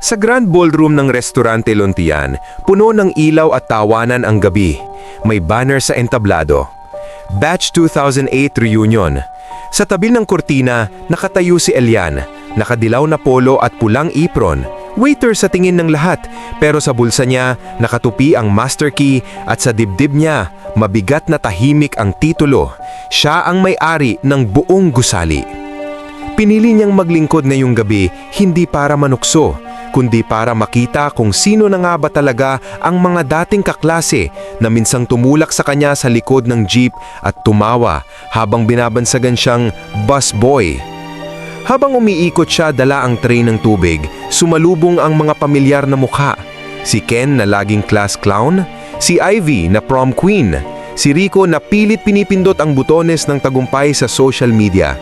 Sa grand ballroom ng Restaurante Lontian, puno ng ilaw at tawanan ang gabi. May banner sa entablado. Batch 2008 Reunion. Sa tabi ng kurtina, nakatayo si Elian, nakadilaw na polo at pulang apron. Waiter sa tingin ng lahat, pero sa bulsa niya, nakatupi ang master key at sa dibdib niya, mabigat na tahimik ang titulo. Siya ang may-ari ng buong gusali. Pinili niyang maglingkod ngayong gabi hindi para manukso, kundi para makita kung sino na nga ba talaga ang mga dating kaklase na minsang tumulak sa kanya sa likod ng jeep at tumawa habang binabansagan siyang busboy. Habang umiikot siya dala ang tray ng tubig, sumalubong ang mga pamilyar na mukha. Si Ken na laging class clown, si Ivy na prom queen, si Rico na pilit pinipindot ang butones ng tagumpay sa social media.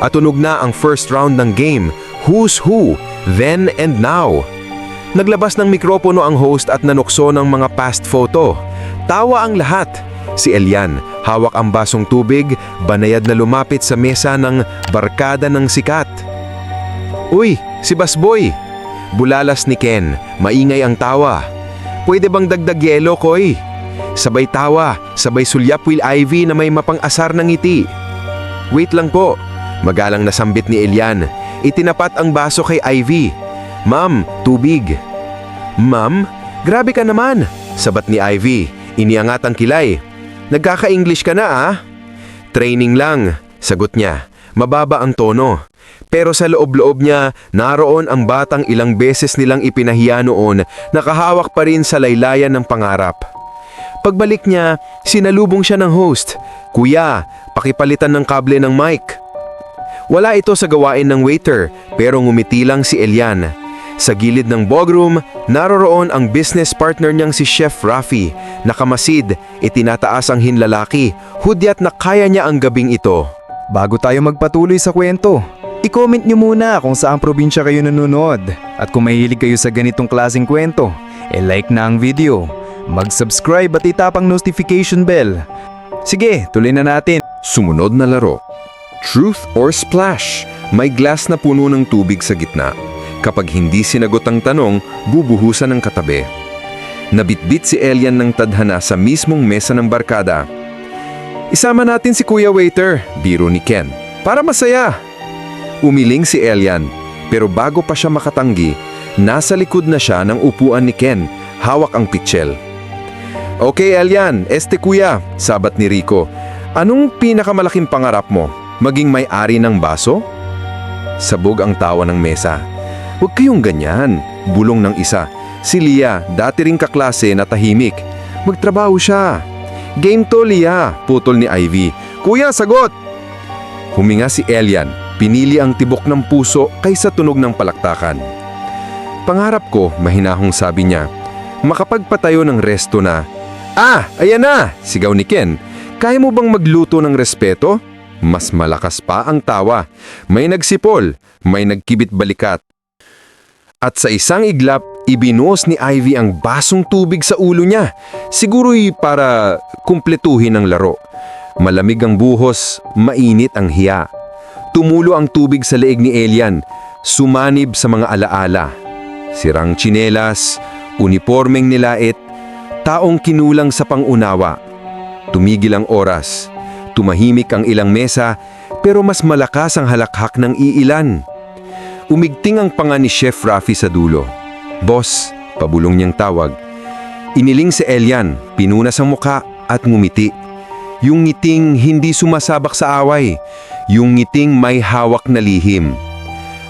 At tunog na ang first round ng game, Who's Who, Then and Now. Naglabas ng mikropono ang host at nanukso ng mga past photo. Tawa ang lahat. Si Elian, hawak ang basong tubig, banayad na lumapit sa mesa ng barkada ng sikat. Uy, si Basboy! Bulalas ni Ken, maingay ang tawa. Pwede bang dagdag yelo, Koy? Sabay tawa, sabay sulyap Will Ivy na may mapang-asar ng ngiti. Wait lang po. Magalang nasambit ni Elian. Itinapat ang baso kay Ivy. Ma'am, tubig. Ma'am, grabe ka naman. Sabat ni Ivy. Iniangat ang kilay. Nagkaka-English ka na ah? Training lang, sagot niya. Mababa ang tono. Pero sa loob-loob niya, naroon ang batang ilang beses nilang ipinahiya noon, nakahawak pa rin sa laylayan ng pangarap. Pagbalik niya, sinalubong siya ng host. Kuya, pakipalitan ng kable ng mic. Wala ito sa gawain ng waiter, pero ngumiti lang si Elian. Sa gilid ng ballroom, naroroon ang business partner niyang si Chef Rafi. Nakamasid, itinataas ang hinlalaki, hudyat na kaya niya ang gabing ito. Bago tayo magpatuloy sa kwento, i-comment nyo muna kung saang probinsya kayo nanonood. At kung mahilig kayo sa ganitong klaseng kwento, e-like na ang video, mag-subscribe at itapang notification bell. Sige, tuloy na natin. Sumunod na laro. Truth or Splash? May glass na puno ng tubig sa gitna. Kapag hindi sinagot ang tanong, bubuhusan ng katabi. Nabitbit si Elian ng tadhana sa mismong mesa ng barkada. Isama natin si Kuya Waiter, biro ni Ken. Para masaya. Umiling si Elian, pero bago pa siya makatanggi, nasa likod na siya ng upuan ni Ken, hawak ang pitchel. Okay, Elian, este kuya, sabat ni Rico. Anong pinakamalaking pangarap mo? Maging may-ari ng baso? Sabog ang tawa ng mesa. Huwag kayong ganyan, bulong ng isa. Si Lia, dati ring kaklase na tahimik. Magtrabaho siya. Game to, Lia, putol ni Ivy. Kuya, sagot! Huminga si Elian, pinili ang tibok ng puso kaysa tunog ng palaktakan. Pangarap ko, mahinahong sabi niya, makapagpatayo ng resto na Ah, ayan na! Sigaw ni Ken. Kaya mo bang magluto ng respeto? Mas malakas pa ang tawa. May nagsipol, may nagkibit balikat. At sa isang iglap, ibinuos ni Ivy ang basong tubig sa ulo niya. Siguro'y para kumpletuhin ang laro. Malamig ang buhos, mainit ang hiya. Tumulo ang tubig sa leeg ni Elian, sumanib sa mga alaala. Sirang tsinelas, uniformeng nilait, taong kinulang sa pangunawa. Tumigil ang oras. Tumahimik ang ilang mesa, pero mas malakas ang halakhak ng iilan. Umigting ang panga ni Chef Rafi sa dulo. Boss, pabulong niyang tawag. Iniling si Elian, pinunas ang muka at ngumiti. Yung ngiting hindi sumasabak sa away. Yung ngiting may hawak na lihim.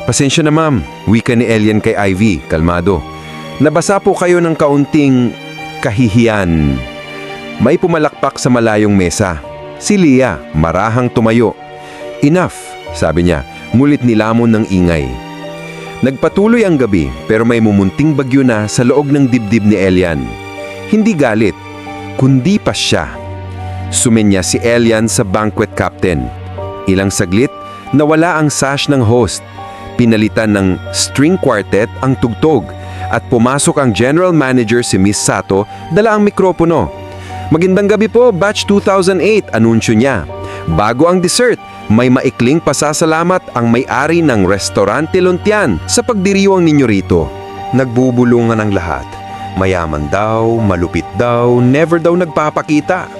Pasensya na ma'am, wika ni Elian kay Ivy, kalmado. Nabasa po kayo ng kaunting kahihiyan. May pumalakpak sa malayong mesa. Si Lia, marahang tumayo. Enough, sabi niya, ngulit nilamon ng ingay. Nagpatuloy ang gabi pero may mumunting bagyo na sa loob ng dibdib ni Elian. Hindi galit, kundi pa siya. Sumenya si Elian sa banquet captain. Ilang saglit, nawala ang sash ng host. Pinalitan ng string quartet ang tugtog at pumasok ang general manager si Miss Sato dala ang mikropono. Magandang gabi po, batch 2008, anunsyo niya. Bago ang dessert, may maikling pasasalamat ang may-ari ng Restaurante Lontian sa pagdiriwang ninyo rito. Nagbubulungan ang lahat. Mayaman daw, malupit daw, never daw nagpapakita.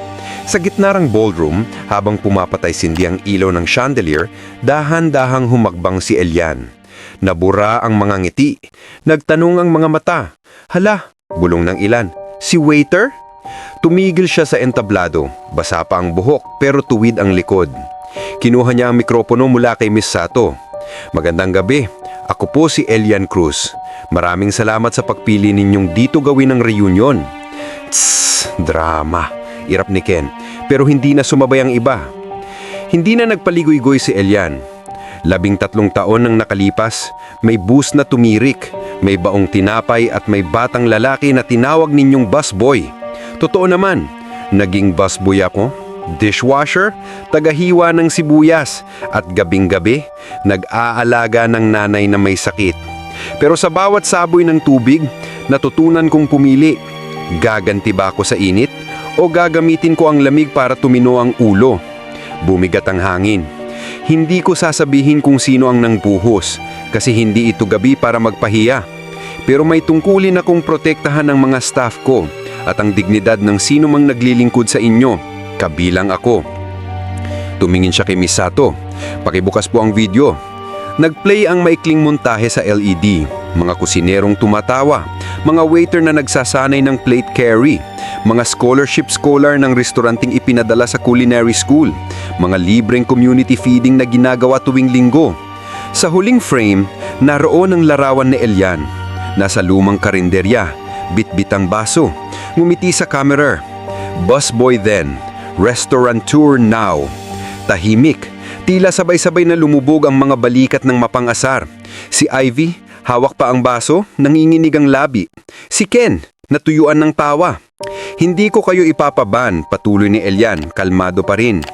Sa gitna ng ballroom, habang pumapatay sindi ang ilaw ng chandelier, dahan-dahang humakbang si Elian. Nabura ang mga ngiti. Nagtanong ang mga mata. Hala, bulong ng ilan. Si waiter? Tumigil siya sa entablado. Basa pa ang buhok pero tuwid ang likod. Kinuha niya ang mikropono mula kay Miss Sato. Magandang gabi. Ako po si Elian Cruz. Maraming salamat sa pagpili ninyong dito gawin ang reunion. Tss, drama. Irap ni Ken. Pero hindi na sumabay ang iba. Hindi na nagpaligoy-goy si Elian. Labing tatlong taon nang nakalipas, may bus na tumirik, may baong tinapay at may batang lalaki na tinawag ninyong busboy. Totoo naman, naging busboy ako, dishwasher, tagahiwa ng sibuyas, at gabing-gabi, nag-aalaga ng nanay na may sakit. Pero sa bawat saboy ng tubig, natutunan kong pumili. Gaganti ba ako sa init o gagamitin ko ang lamig para tumino ang ulo? Bumigat ang hangin. Hindi ko sasabihin kung sino ang nangbuhos kasi hindi ito gabi para magpahiya. Pero may tungkulin akong protektahan ng mga staff ko at ang dignidad ng sino mang naglilingkod sa inyo, kabilang ako. Tumingin siya kay Miss Sato. Pakibukas po ang video. Nagplay ang maikling montahe sa LED, mga kusinerong tumatawa, mga waiter na nagsasanay ng plate carry, mga scholarship scholar ng restauranting ipinadala sa culinary school, mga libreng community feeding na ginagawa tuwing linggo. Sa huling frame, naroon ang larawan ni Elian. Nasa lumang karinderya, bitbit ang baso, ngumiti sa camera. Busboy then, restaurateur now. Tahimik, tila sabay-sabay na lumubog ang mga balikat ng mapangasar. Si Ivy, hawak pa ang baso, nanginginig ang labi. Si Ken, natuyuan ng tawa. Hindi ko kayo ipapaban, patuloy ni Elian, kalmado pa rin.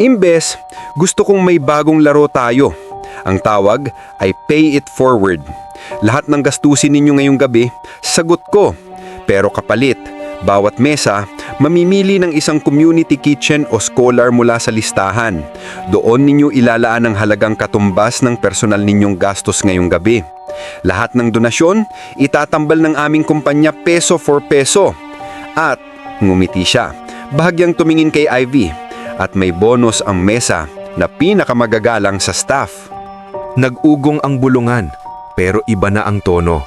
Imbes, gusto kong may bagong laro tayo. Ang tawag ay pay it forward. Lahat ng gastusin ninyo ngayong gabi, sagot ko. Pero kapalit, bawat mesa, mamimili ng isang community kitchen o scholar mula sa listahan. Doon ninyo ilalaan ang halagang katumbas ng personal ninyong gastos ngayong gabi. Lahat ng donasyon, itatambal ng aming kumpanya peso for peso. At, ngumiti siya, bahagyang tumingin kay Ivy at may bonus ang mesa na pinakamagagalang sa staff. Nag-ugong ang bulungan, pero iba na ang tono.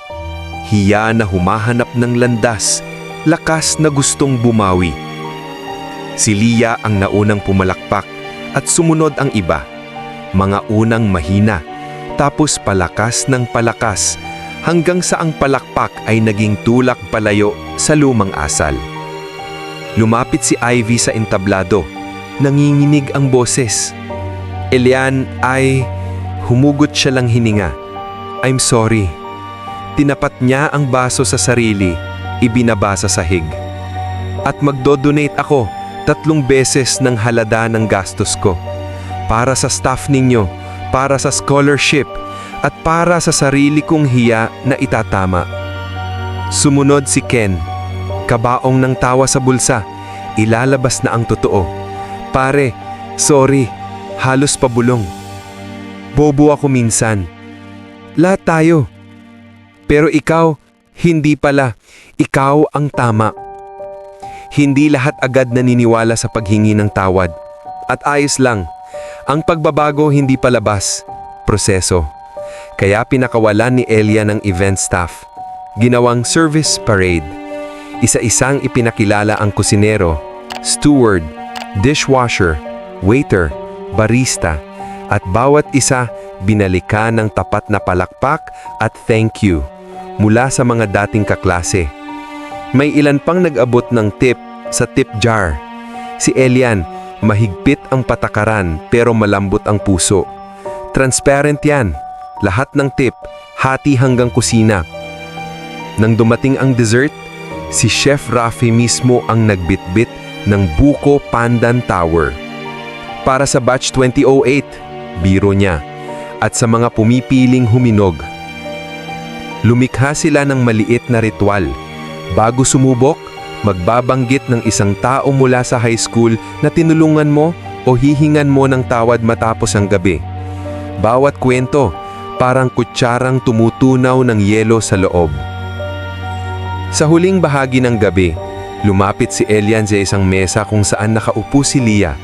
Hiya na humahanap ng landas, lakas na gustong bumawi. Si Lia ang naunang pumalakpak at sumunod ang iba. Mga unang mahina, tapos palakas ng palakas hanggang sa ang palakpak ay naging tulak palayo sa lumang asal. Lumapit si Ivy sa entablado. Nanginginig ang boses. Elian ay humugot siya lang hininga. I'm sorry. Tinapat niya ang baso sa sarili, ibinaba sa sahig. At magdodonate ako tatlong beses ng halada ng gastos ko. Para sa staff ninyo, para sa scholarship, at para sa sarili kong hiya na itatama. Sumunod si Ken. Kabaong ng tawa sa bulsa. Ilalabas na ang totoo. Pare, sorry. Halos pabulong. Bobo ako minsan. Lahat tayo. Pero ikaw, hindi pala. Ikaw ang tama. Hindi lahat agad naniniwala sa paghingi ng tawad. At ayos lang. Ang pagbabago hindi palabas. Proseso. Kaya pinakawalan ni Elia ng event staff. Ginawang service parade. Isa-isang ipinakilala ang kusinero, steward, dishwasher, waiter, barista, at bawat isa binalikan ng tapat na palakpak at thank you mula sa mga dating kaklase. May ilan pang nag-abot ng tip sa tip jar. Si Elian, mahigpit ang patakaran pero malambot ang puso. Transparent yan. Lahat ng tip, hati hanggang kusina. Nang dumating ang dessert, si Chef Rafi mismo ang nagbitbit ng Buko Pandan Tower. Para sa batch 2008, biro niya, at sa mga pumipiling huminog. Lumikha sila ng maliit na ritual. Bago sumubok, magbabanggit ng isang tao mula sa high school na tinulungan mo o hihingan mo ng tawad matapos ang gabi. Bawat kwento, parang kutsarang tumutunaw ng yelo sa loob. Sa huling bahagi ng gabi, lumapit si Elian sa isang mesa kung saan nakaupo si Lia.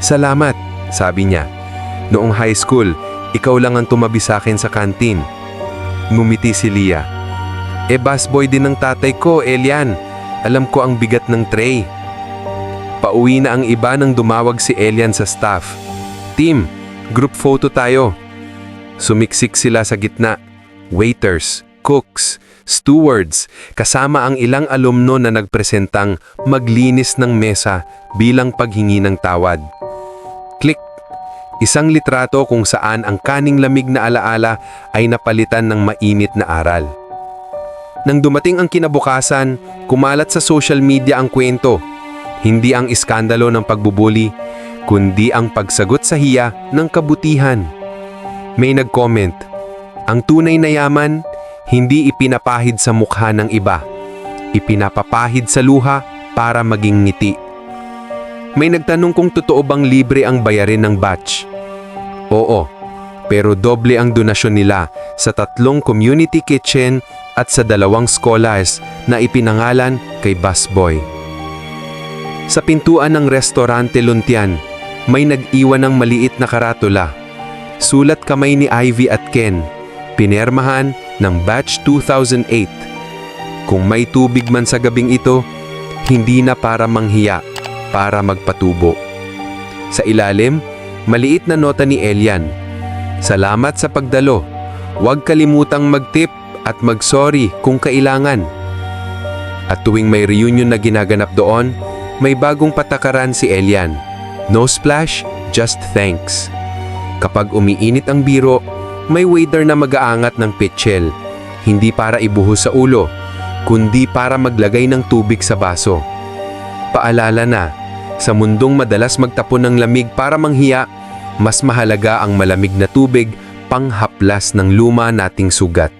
Salamat, sabi niya. Noong high school, ikaw lang ang tumabi sa akin sa kantin. Ngumiti si Lia. E busboy din ng tatay ko, Elian. Alam ko ang bigat ng tray. Pauwi na ang iba nang dumawag si Elian sa staff. Team, group photo tayo. Sumiksik sila sa gitna. Waiters, cooks, stewards, kasama ang ilang alumno na nagpresentang maglinis ng mesa bilang paghingi ng tawad. Click! Isang litrato kung saan ang kaning lamig na alaala ay napalitan ng mainit na aral. Nang dumating ang kinabukasan, kumalat sa social media ang kwento. Hindi ang iskandalo ng pagbubuli, kundi ang pagsagot sa hiya ng kabutihan. May nag-comment, ang tunay na yaman, hindi ipinapahid sa mukha ng iba. Ipinapapahid sa luha para maging ngiti. May nagtanong kung totoo bang libre ang bayarin ng batch. Oo, pero doble ang donasyon nila sa tatlong community kitchen at sa dalawang scholars na ipinangalan kay Busboy. Sa pintuan ng restaurante Luntian, may nag-iwan ng maliit na karatula. Sulat kamay ni Ivy at Ken, pinermahan ng batch 2008. Kung may tubig man sa gabing ito, hindi na para manghiya, para magpatubo. Sa ilalim, maliit na nota ni Elian. Salamat sa pagdalo. Huwag kalimutang mag-tip at mag-sorry kung kailangan. At tuwing may reunion na ginaganap doon, may bagong patakaran si Elian. No splash, just thanks. Kapag umiinit ang biro, may waiter na mag-aangat ng pitchel. Hindi para ibuhos sa ulo, kundi para maglagay ng tubig sa baso. Paalala na, sa mundong madalas magtapon ng lamig para manghiya, mas mahalaga ang malamig na tubig panghaplas ng luma nating sugat.